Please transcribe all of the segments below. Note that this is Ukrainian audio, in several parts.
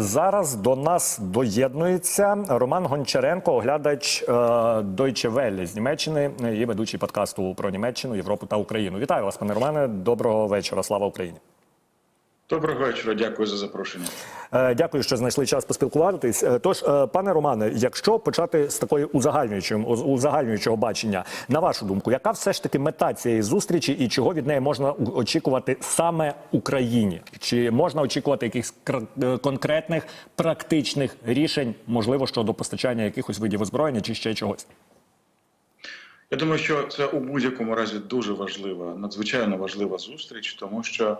зараз до нас доєднується Роман Гончаренко, оглядач е, Deutsche Welle з Німеччини і ведучий подкасту про Німеччину, Європу та Україну. Вітаю вас, пане Романе. Доброго вечора. Слава Україні. Доброго вечора, дякую за запрошення. Е, Дякую, що знайшли час поспілкуватись. Е, Тож, е, пане Романе, якщо почати з такої узагальнюючого, узагальнюючого бачення, на вашу думку, яка все ж таки мета цієї зустрічі і чого від неї можна очікувати саме Україні? Чи можна очікувати якихось кр- конкретних практичних рішень, можливо, щодо постачання якихось видів озброєння чи ще чогось? Я думаю, що це у будь-якому разі дуже важлива, надзвичайно важлива зустріч, тому що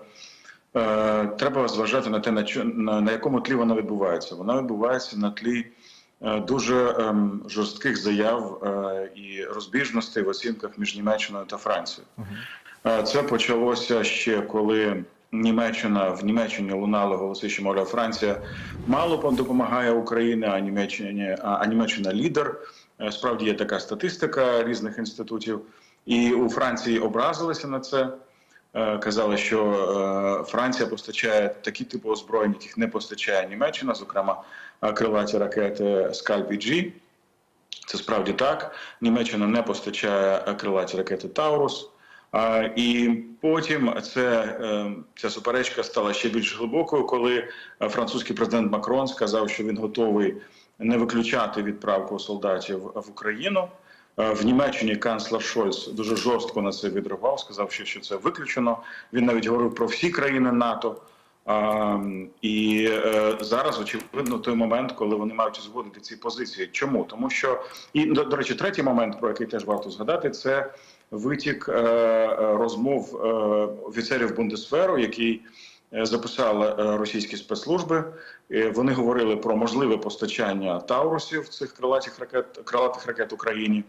треба зважати на те, на, на, якому тлі вона відбувається. Вона відбувається на тлі е, дуже ем, жорстких заяв е, і розбіжностей в оцінках між Німеччиною та Францією. Е, Це почалося ще коли Німеччина в Німеччині лунали голоси, що мовляв Франція мало допомагає Україні, а Німеччині а, а Німеччина лідер. Е, Справді є така статистика різних інститутів, і у Франції образилися на це. Е, Казали, що е, Франція постачає такі типи озброєнь, яких не постачає Німеччина, зокрема е, крилаті ракети Скальп G. Це справді так. Німеччина не постачає крилаті ракети Таурус. І потім це, ця суперечка стала ще більш глибокою, коли французький президент Макрон сказав, що він готовий не виключати відправку солдатів в Україну. Е, В Німеччині канцлер Шольц дуже жорстко на це відреагував, сказав, що, це виключено. Він навіть говорив про всі країни НАТО. І е, зараз очевидно той момент, коли вони мають узгодити ці позиції. Чому? Тому що і до, речі, третій момент, про який теж варто згадати, це витік е, е, розмов е, офіцерів Бундесферу, який е, записали е, російські спецслужби. Е, Вони говорили про можливе постачання таурусів цих крилатих ракет крилатих ракет Україні,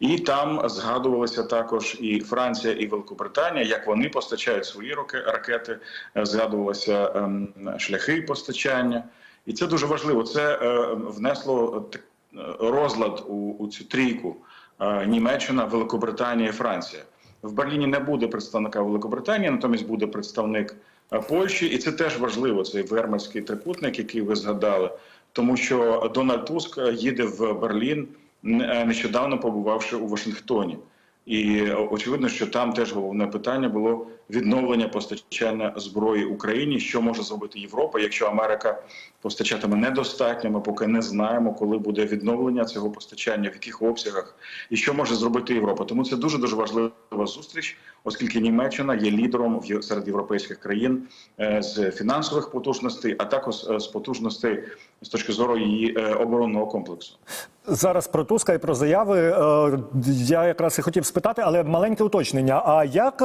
і там згадувалися також і Франція, і Великобританія, як вони постачають свої ракети. Е, Згадувалися ем, шляхи постачання, і це дуже важливо. Це е, внесло е, розлад у, у цю трійку е, Німеччина, Великобританія і Франція. В Берліні не буде представника Великобританії, натомість буде представник е, Польщі, і це теж важливо. Цей вермальський трикутник, який ви згадали, тому що Дональд Туск їде в Берлін, е, нещодавно побувавши у Вашингтоні. І е, очевидно, що там теж головне питання було відновлення постачання зброї Україні. Що може зробити Європа, якщо Америка постачатиме недостатньо? Ми поки не знаємо, коли буде відновлення цього постачання, в яких обсягах, і що може зробити Європа. Тому це дуже дуже важлива зустріч, оскільки Німеччина є лідером серед європейських країн е, з фінансових потужностей, а також е, з потужностей з точки зору її е, оборонного комплексу. Зараз про Туска і про заяви я якраз і хотів спитати, але маленьке уточнення. А як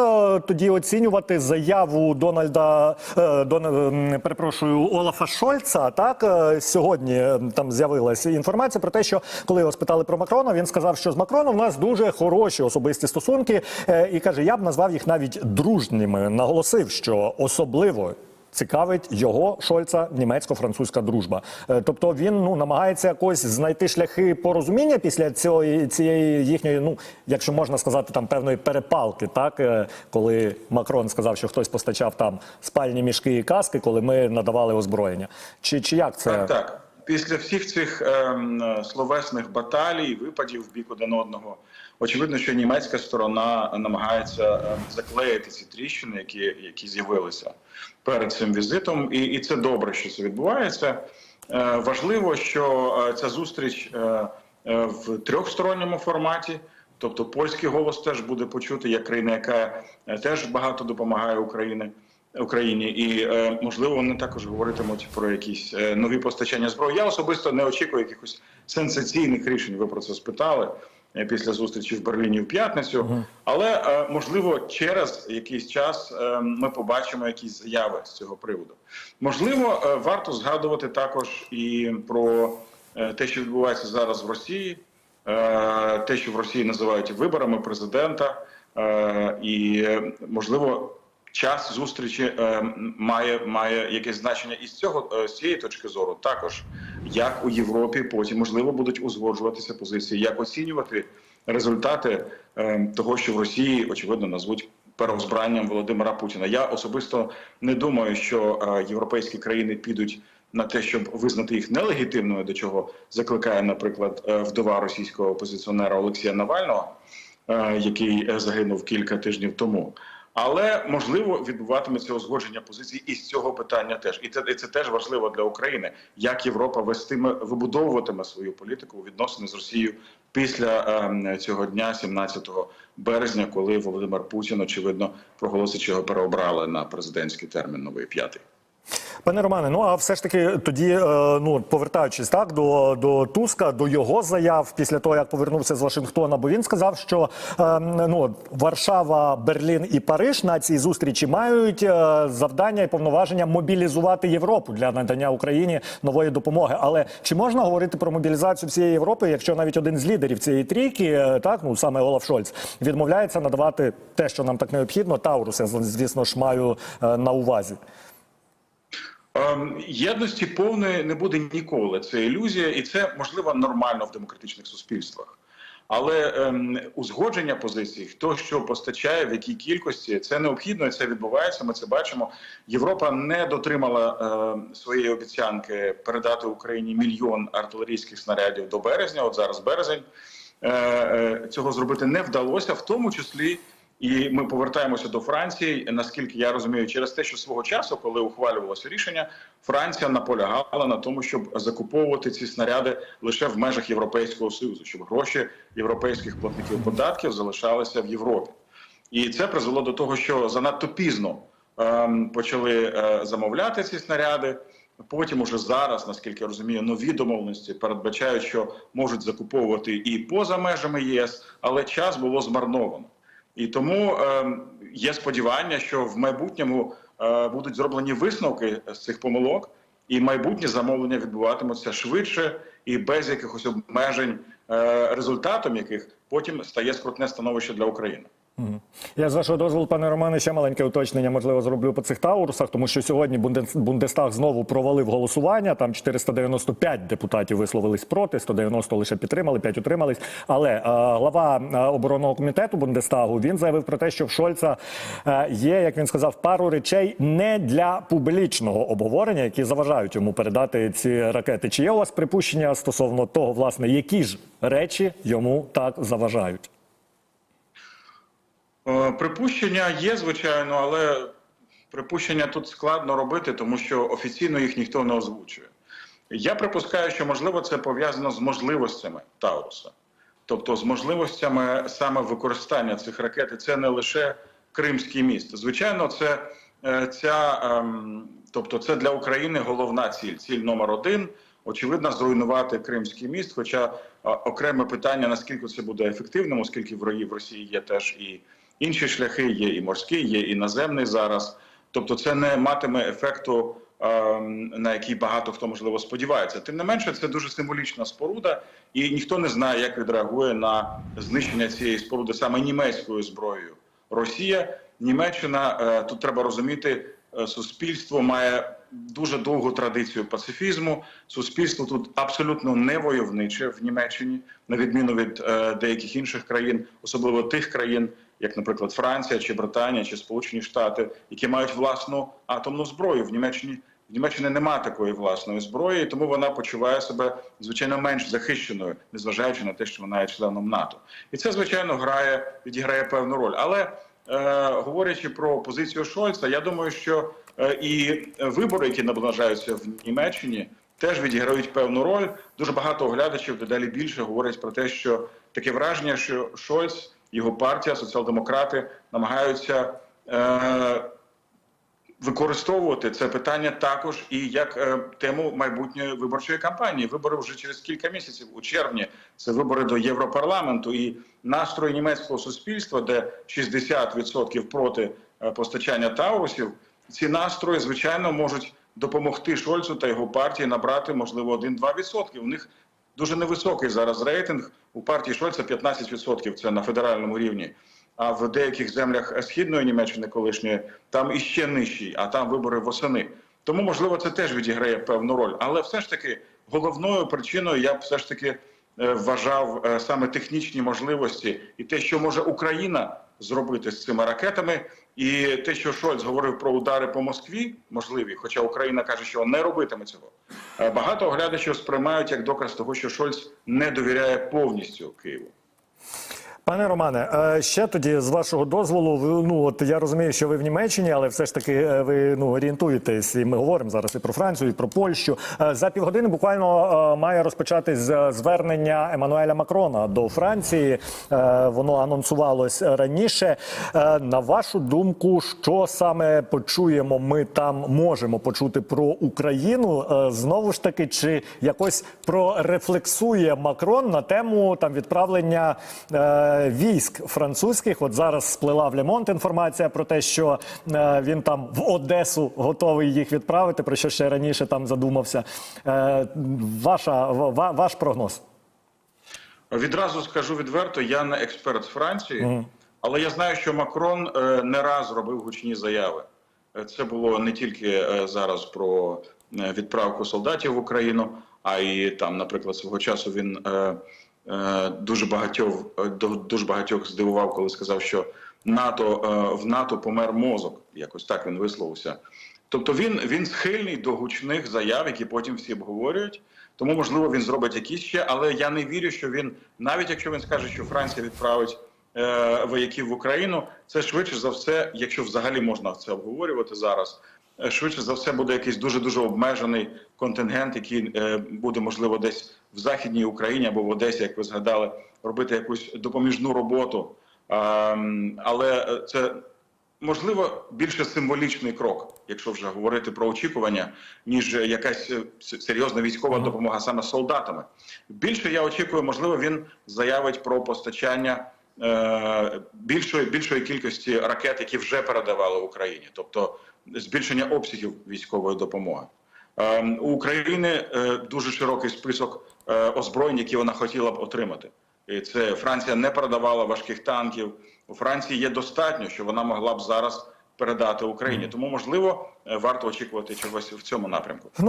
тоді оцінювати заяву Дональда е, Дон, перепрошую Олафа Шольца? Так е, сьогодні е, там з'явилася інформація про те, що коли його спитали про Макрона, він сказав, що з Макроном в нас дуже хороші особисті стосунки, і каже, я б назвав їх навіть дружніми. Наголосив, що особливо цікавить його Шольца німецько-французька дружба. Е, Тобто він ну намагається якось знайти шляхи порозуміння після цієї цієї їхньої, ну якщо можна сказати, там певної перепалки, так е, коли Макрон сказав, що хтось постачав там спальні мішки і каски, коли ми надавали озброєння. Чи, чи як це? Так, так. Після всіх цих ем, словесних баталій, випадів в бік один одного, очевидно, що німецька сторона намагається ем, заклеїти ці тріщини, які, які з'явилися перед цим візитом, і, і це добре, що це відбувається. Е, важливо, що е, ця зустріч е, е, в трьохсторонньому форматі. Тобто польський голос теж буде почути як країна, яка е, теж багато допомагає Україні. Україні, і е, можливо вони також говоритимуть про якісь е, нові постачання зброї. Я особисто не очікую якихось сенсаційних рішень. Ви про це спитали е, після зустрічі в Берліні в п'ятницю. Але можливо, через якийсь час ми побачимо якісь заяви з цього приводу. Можливо, варто згадувати також і про те, що відбувається зараз в Росії, те, що в Росії називають виборами президента, і можливо час зустрічі е, має має якесь значення із цього е, з цієї точки зору. Також як у Європі потім можливо будуть узгоджуватися позиції, як оцінювати результати е, того, що в Росії очевидно назвуть. Переозбранням Володимира Путіна я особисто не думаю, що е, європейські країни підуть на те, щоб визнати їх нелегітимною, до чого закликає, наприклад, е, вдова російського опозиціонера Олексія Навального, який загинув кілька тижнів тому. Але можливо відбуватиметься узгодження позицій і з цього питання теж, і це і це теж важливо для України, як Європа вестиме вибудовуватиме свою політику у відносини з Росією після е, цього дня, 17 березня, коли Володимир Путін очевидно проголосить, що його переобрали на президентський термін новий п'ятий. Пане Романе, ну а все ж таки тоді, е, ну повертаючись так до, до Туска, до його заяв після того, як повернувся з Вашингтона, бо він сказав, що е, ну Варшава, Берлін і Париж на цій зустрічі мають е, завдання і повноваження мобілізувати Європу для надання Україні нової допомоги. Але чи можна говорити про мобілізацію всієї Європи, якщо навіть один з лідерів цієї трійки, так ну саме Олаф Шольц, відмовляється надавати те, що нам так необхідно, Таурус, я звісно ж маю на увазі. Ем, Єдності повної не буде ніколи. Це ілюзія, і це можливо нормально в демократичних суспільствах. Але ем, узгодження позицій, хто що постачає, в якій кількості, це необхідно, і це відбувається. Ми це бачимо. Європа не дотримала е, своєї обіцянки передати Україні мільйон артилерійських снарядів до березня. От зараз березень е, е, цього зробити не вдалося, в тому числі. І ми повертаємося до Франції. Наскільки я розумію, через те, що свого часу, коли ухвалювалося рішення, Франція наполягала на тому, щоб закуповувати ці снаряди лише в межах Європейського союзу, щоб гроші європейських платників податків залишалися в Європі. І це призвело до того, що занадто пізно ем, почали е, замовляти ці снаряди. Потім, уже зараз, наскільки я розумію, нові домовленості передбачають, що можуть закуповувати і поза межами ЄС, але час було змарновано. І тому е, є сподівання, що в майбутньому е, будуть зроблені висновки з цих помилок, і майбутні замовлення відбуватимуться швидше і без якихось обмежень, е, результатом яких потім стає скрутне становище для України. Я з вашого дозволу, пане Романе, ще маленьке уточнення, можливо, зроблю по цих таурусах, тому що сьогодні Бундес- Бундестаг знову провалив голосування. Там 495 депутатів висловились проти, 190 лише підтримали, 5 утримались. Але е, глава е, оборонного комітету Бундестагу він заявив про те, що в Шольца е, є, як він сказав, пару речей не для публічного обговорення, які заважають йому передати ці ракети. Чи є у вас припущення стосовно того, власне, які ж речі йому так заважають? Е, Припущення є, звичайно, але припущення тут складно робити, тому що офіційно їх ніхто не озвучує. Я припускаю, що можливо це пов'язано з можливостями Тауруса, тобто з можливостями саме використання цих ракет. Це не лише Кримський міст. Звичайно, це е, ця, ем, тобто, це для України головна ціль, ціль номер один. Очевидно, зруйнувати Кримський міст. Хоча е, окреме питання, наскільки це буде ефективним, оскільки в Росії є теж і інші шляхи, є і морський, є і наземний зараз. Тобто, це не матиме ефекту, ем, на який багато хто можливо сподівається. Тим не менше, це дуже символічна споруда, і ніхто не знає, як відреагує на знищення цієї споруди саме німецькою зброєю. Росія, Німеччина е, тут треба розуміти, е, суспільство має дуже довгу традицію пацифізму. Суспільство тут абсолютно не войовниче в Німеччині, на відміну від е, деяких інших країн, особливо тих країн, як, наприклад, Франція чи Британія чи Сполучені Штати, які мають власну атомну зброю в Німеччині. В Німеччині немає такої власної зброї, і тому вона почуває себе звичайно менш захищеною, незважаючи на те, що вона є членом НАТО, і це звичайно грає відіграє певну роль. Але говорячи про позицію Шольца, я думаю, що е, і вибори, які наближаються в Німеччині, теж відіграють певну роль. Дуже багато оглядачів дедалі більше говорять про те, що таке враження, що Шольц, його партія, соціал-демократи намагаються. Е, використовувати це питання також і як е, тему майбутньої виборчої кампанії. Вибори вже через кілька місяців у червні. Це вибори до Європарламенту і настрої німецького суспільства, де 60% проти е, постачання таурусів. Ці настрої звичайно можуть допомогти Шольцу та його партії набрати можливо 1-2%. У них дуже невисокий зараз рейтинг. У партії Шольца 15% це на федеральному рівні. А в деяких землях східної Німеччини колишньої там іще нижчий, а там вибори восени. Тому можливо це теж відіграє певну роль. Але все ж таки головною причиною я б все ж таки е, вважав е, саме технічні можливості і те, що може Україна зробити з цими ракетами, І те, що Шольц говорив про удари по Москві, можливі, хоча Україна каже, що не робитиме цього. е, Багато оглядачів сприймають як доказ того, що Шольц не довіряє повністю Києву. Пане Романе, е, ще тоді з вашого дозволу, ну от я розумію, що ви в Німеччині, але все ж таки е, ви ну орієнтуєтесь, і ми говоримо зараз і про Францію, і про Польщу. Е, За півгодини буквально має розпочатись звернення Еммануеля Макрона до Франції. Воно анонсувалось раніше. На вашу думку, що саме почуємо, ми там можемо почути про Україну? Знову ж таки, чи якось прорефлексує Макрон на тему там відправлення військ французьких? От зараз сплила в Лемонт інформація про те, що е, він там в Одесу готовий їх відправити, про що ще раніше там задумався. Е, ваша ваш прогноз? Відразу скажу відверто, я не експерт з Франції, але я знаю, що Макрон е, не раз робив гучні заяви. Це було не тільки зараз про відправку солдатів в Україну, а й там, наприклад, свого часу він дуже багатьох е, дуже багатьох здивував, коли сказав, що НАТО е, в НАТО помер мозок. Якось так він висловився. Тобто він, він схильний до гучних заяв, які потім всі обговорюють. Тому, можливо, він зробить якісь ще, але я не вірю, що він, навіть якщо він скаже, що Франція відправить е, вояків в Україну, це швидше за все, якщо взагалі можна це обговорювати зараз. Е, Швидше за все буде якийсь дуже дуже обмежений контингент, який е, буде можливо десь в західній Україні або в Одесі, як ви згадали, робити якусь допоміжну роботу. Ем, але е, це можливо більше символічний крок, якщо вже говорити про очікування, ніж якась серйозна військова допомога саме солдатами. Більше я очікую, можливо, він заявить про постачання більшої більшої кількості ракет, які вже передавали Україні, тобто збільшення обсягів військової допомоги. Е, у України е, дуже широкий список е, озброєнь, які вона хотіла б отримати. І це Франція не передавала важких танків. У Франції є достатньо, що вона могла б зараз передати Україні. Тому можливо е, варто очікувати чогось в цьому напрямку.